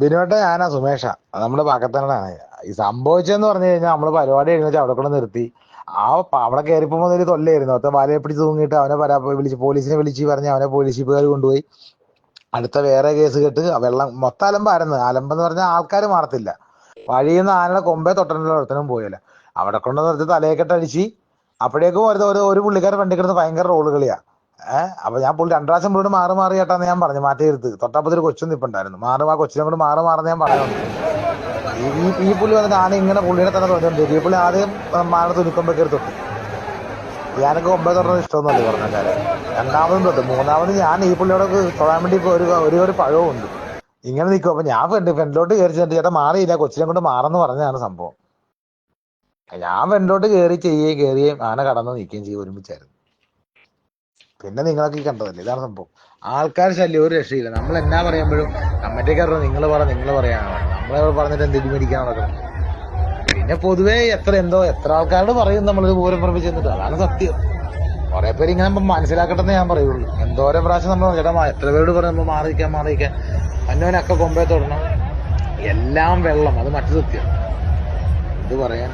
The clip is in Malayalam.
ബിനുവേട്ട ഞാനാ സുമേഷ. നമ്മുടെ പാക്കത്തനാണ് ഈ സംഭവിച്ചെന്ന് പറഞ്ഞു കഴിഞ്ഞാൽ നമ്മൾ പരിപാടി എഴുന്നേറ്റ് അവിടെ കൂടെ നിർത്തി. ആ അവിടെ കയറിപ്പോ മുതൽ തൊല്ലായിരുന്നു അത്ത ബാലയെ പിടിച്ച് തൂങ്ങിയിട്ട് അവനെ പരാ വിളിച്ച് പോലീസിനെ വിളിച്ച് പറഞ്ഞ് അവനെ പോലീസ് ജീപ്പുകാർ കൊണ്ടുപോയി. അടുത്ത വേറെ കേസ് കേട്ട് വെള്ളം മൊത്തം അലമ്പായിരുന്നു. അലമ്പെന്ന് പറഞ്ഞാൽ ആൾക്കാർ മാറത്തില്ല. വഴിയിൽ നിന്ന് ആനയുടെ കൊമ്പേ തൊട്ടനുള്ള ഒരുത്തനും പോയല്ല. അവിടെ കൊണ്ട് നിർത്തി തലയൊക്കെ അടിച്ച് അപ്പോഴേക്കും ഒരു ഒരു ഒരു പുള്ളിക്കാരൻ വണ്ടി കിടന്ന് ഭയങ്കര റോൾ കളിയാ. ഏഹ് അപ്പൊ ഞാൻ പുള്ളി രണ്ടു പ്രാവശ്യം പുള്ളിയോട് മാറി മാറി ചേട്ടാന്ന് ഞാൻ പറഞ്ഞു. മാറ്റിയിരുത്ത്. തൊട്ടപ്പത്തിൽ കൊച്ചും നിപ്പുണ്ടായിരുന്നു. മാറി ആ കൊച്ചിനെ കൊണ്ട് മാറി മാറുന്ന ഞാൻ പറയുന്നു ഈ ഈ- പുള്ളി വന്നിട്ട് ആന ഇങ്ങനെ പുള്ളിനെ തന്നെ തോന്നിട്ടുണ്ട് ഈ പുള്ളി ആദ്യം മാറി തുനിക്കുമ്പോ കയറി തൊട്ടു. ഞാനൊക്കെ ഒമ്പത് തൊട്ടുന്നത് ഇഷ്ടമൊന്നുമല്ല കാര്യം രണ്ടാമതും തൊട്ട്. മൂന്നാമത് ഞാൻ ഈ പുള്ളിയോട് തൊഴാൻ വേണ്ടി ഒരു ഒരു ഒരു പഴവും ഉണ്ട്. ഇങ്ങനെ നിൽക്കും. അപ്പൊ ഞാൻ ഫ്രണ്ട് ഫ്രണ്ടിലോട്ട് കയറി ചെന്നിട്ട് ചേട്ടാ മാറിയില്ല. കൊച്ചിനെ കൊണ്ട് മാറെന്ന് പറഞ്ഞതാണ് സംഭവം. ഞാൻ ഫ്രണ്ടിലോട്ട് കയറി ചെയ്യുകയും കയറുകയും ആന കടന്ന് നിൽക്കുകയും ചെയ്യും ഒരുമിച്ചായിരുന്നു. പിന്നെ നിങ്ങളൊക്കെ ഈ കണ്ടതല്ലേ? ഇതാണ് സംഭവം. ആൾക്കാർ ശല്യം ഒരു രക്ഷയില്ല. നമ്മൾ എന്നാ പറയുമ്പോഴും കമ്മറ്റിക്കാരോ നിങ്ങൾ പറ നിങ്ങൾ പറയാനാണ്? നമ്മളെ പറഞ്ഞിട്ട് എന്തെങ്കിലും മേടിക്കാൻ നടക്കണം. പിന്നെ പൊതുവേ എത്ര എന്തോ എത്ര ആൾക്കാരോട് പറയും നമ്മളിത് പൂരം പറമ്പ് ചെന്നിട്ട്. അതാണ് സത്യം. കുറെ പേര് ഇങ്ങനെ മനസ്സിലാക്കട്ടെന്ന് മനസ്സിലാക്കട്ടെ ഞാൻ പറയുള്ളൂ. എന്തോരം പ്രാവശ്യം നമ്മൾ ചേട്ടാ എത്ര പേരോട് നമ്മൾ മാറിയിരിക്കാൻ മാറിയിരിക്കാൻ. അന്നോനൊക്കെ കൊമ്പേ തൊടണം. എല്ലാം വെള്ളം. അത് മറ്റു സത്യം. ഇത് പറയാൻ